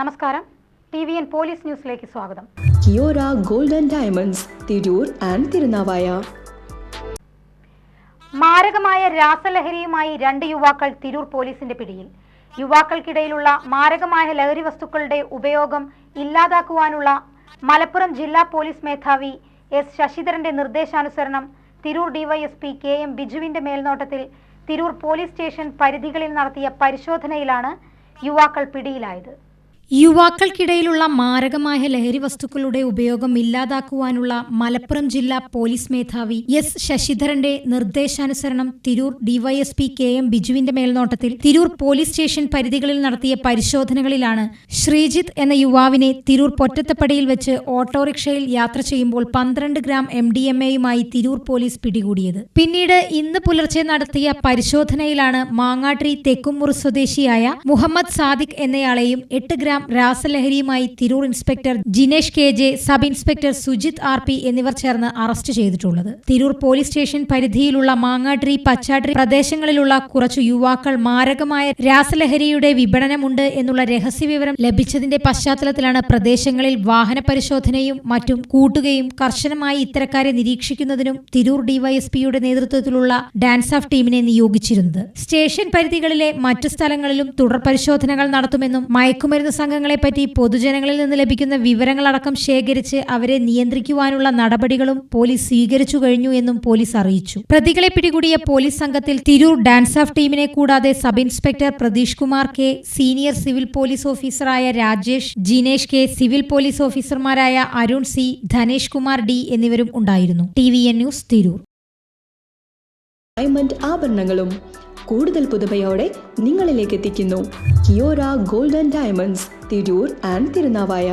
നമസ്കാരം. T V N police ന്യൂസിലേക്ക് സ്വാഗതം. Kiyora golden diamonds Tirur and Thirunavaya. മാരകമായ രാസലഹരിയുമായി രണ്ട് യുവാക്കൾ തിരൂർ പോലീസിന്റെ പിടിയിൽ. യുവാക്കൾക്കിടയിലുള്ള മാരകമായ ലഹരി വസ്തുക്കളുടെ ഉപയോഗം ഇല്ലാതാക്കുവാനുള്ള മലപ്പുറം ജില്ലാ പോലീസ് മേധാവി എസ് ശശിധരന്റെ നിർദ്ദേശാനുസരണം തിരൂർ ഡിവൈഎസ്പി കെ എം ബിജുവിന്റെ മേൽനോട്ടത്തിൽ തിരൂർ പോലീസ് സ്റ്റേഷൻ പരിധികളിൽ നടത്തിയ പരിശോധനയിലാണ് യുവാക്കൾ പിടിയിലായത്. യുവാക്കൾക്കിടയിലുള്ള മാരകമായ ലഹരി വസ്തുക്കളുടെ ഉപയോഗം ഇല്ലാതാക്കുവാനുള്ള മലപ്പുറം ജില്ലാ പോലീസ് മേധാവി എസ് ശശിധരന്റെ നിർദ്ദേശാനുസരണം തിരൂർ ഡിവൈഎസ്പി കെ എം ബിജുവിന്റെ മേൽനോട്ടത്തിൽ. തിരൂർ പോലീസ് സ്റ്റേഷൻ പരിധികളിൽ നടത്തിയ പരിശോധനകളിലാണ് ശ്രീജിത്ത് എന്ന യുവാവിനെ തിരൂർ പൊറ്റത്തപ്പടിയിൽ വെച്ച് ഓട്ടോറിക്ഷയിൽ യാത്ര ചെയ്യുമ്പോൾ പന്ത്രണ്ട് ഗ്രാം എം ഡി എം എയുമായി തിരൂർ പോലീസ് പിടികൂടിയത്. പിന്നീട് ഇന്ന് പുലർച്ചെ നടത്തിയ പരിശോധനയിലാണ് മാങ്ങാട്രി തെക്കുമുറി സ്വദേശിയായ മുഹമ്മദ് സാദിഖ് എന്നയാളെയും എട്ട് gram രാസലഹരിയുമായി Tirur inspector Jinesh K J sub inspector Sujith R P എന്നിവർ ചേർന്ന് അറസ്റ്റ് ചെയ്തിട്ടുള്ളത്. തിരൂർ പോലീസ് സ്റ്റേഷൻ പരിധിയിലുള്ള മാങ്ങാട്രി പച്ചാട്രി പ്രദേശങ്ങളിലുള്ള കുറച്ചു യുവാക്കൾ മാരകമായ രാസലഹരിയുടെ വിപണനമുണ്ട് എന്നുള്ള രഹസ്യവിവരം ലഭിച്ചതിന്റെ പശ്ചാത്തലത്തിലാണ് പ്രദേശങ്ങളിൽ വാഹന പരിശോധനയും മറ്റും കൂട്ടുകയും കർശനമായി ഇത്തരക്കാരെ നിരീക്ഷിക്കുന്നതിനും തിരൂർ ഡിവൈഎസ്പിയുടെ നേതൃത്വത്തിലുള്ള ഡാൻസ് ഓഫ് ടീമിനെ നിയോഗിച്ചിരുന്നത്. സ്റ്റേഷൻ പരിധികളിലെ മറ്റു സ്ഥലങ്ങളിലും തുടർ പരിശോധനകൾ നടത്തുമെന്നും മയക്കുമരുന്ന് സംഘങ്ങളെപ്പറ്റി പൊതുജനങ്ങളിൽ നിന്ന് ലഭിക്കുന്ന വിവരങ്ങളടക്കം ശേഖരിച്ച് അവരെ നിയന്ത്രിക്കുവാനുള്ള നടപടികളും പോലീസ് സ്വീകരിച്ചു കഴിഞ്ഞു എന്നും പോലീസ് അറിയിച്ചു. പ്രതികളെ പിടികൂടിയ പോലീസ് സംഘത്തിൽ തിരൂർ ഡാൻസ് ഓഫ് ടീമിനെ കൂടാതെ sub inspector Pratheesh Kumar K senior civil police ഓഫീസറായ Rajesh Jinesh K civil police ഓഫീസർമാരായ അരുൺ സി ധനേഷ് കുമാർ ഡി എന്നിവരും ഉണ്ടായിരുന്നു. T V N news Tirur. Diamond ആഭരണങ്ങളും കൂടുതൽ പുതുമയോടെ നിങ്ങളിലേക്ക് എത്തിക്കുന്നു. Kiyora golden diamonds Tirur and Thirunavaya.